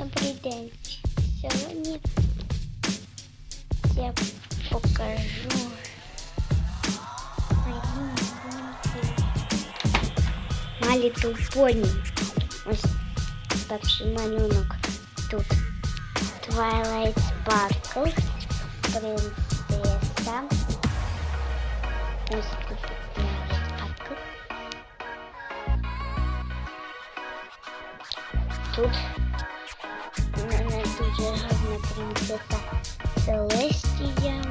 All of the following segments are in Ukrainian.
Добрий день. Сьогодні я покажу Little Pony. Ось перший малюнок тут. Twilight Sparkle. Принцеса. Ось тут Twilight. Тут дуже гарна принцеса Селестія.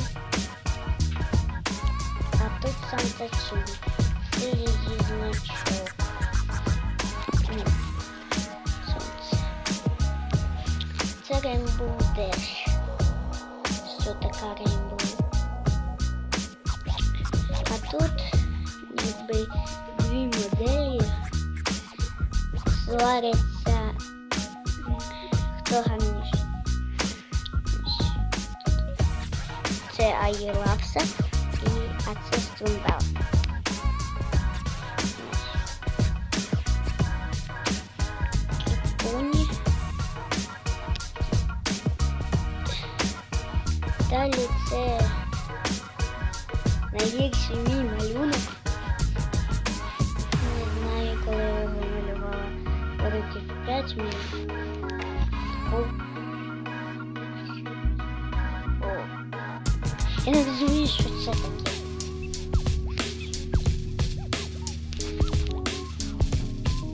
А тут Санта Чілі. Це її значок. Ну, сонце. Це Рейнбоу Деш. Що така Рейнбоу? А тут якби дві моделі сваряться хто гарніше. Це Аїлапса і а це Струмбел. Кіпуні. Далі це найгірший мій малюнок. Не знаю, коли я його малювала років 5 мені. Я не розумію, що це таке.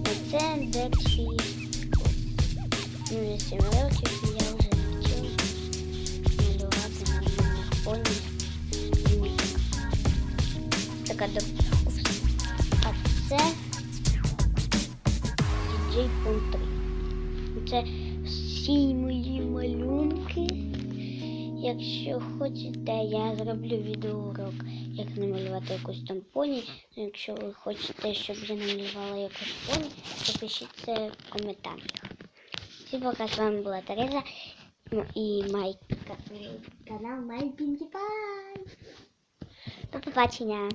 Оце Дексі. Ну, 7 років я вже навчила малювати на фоні. Така добра. А це DJ Pon 3. Це всі мої малюнки. Якщо хочете, я зроблю відеоурок, як намалювати якусь там поні. Якщо ви хочете, щоб я намалювала якусь поні, то пишіть це в коментарях. Всім пока, з вами була Тереза ну, і май канал Май Пай. До побачення.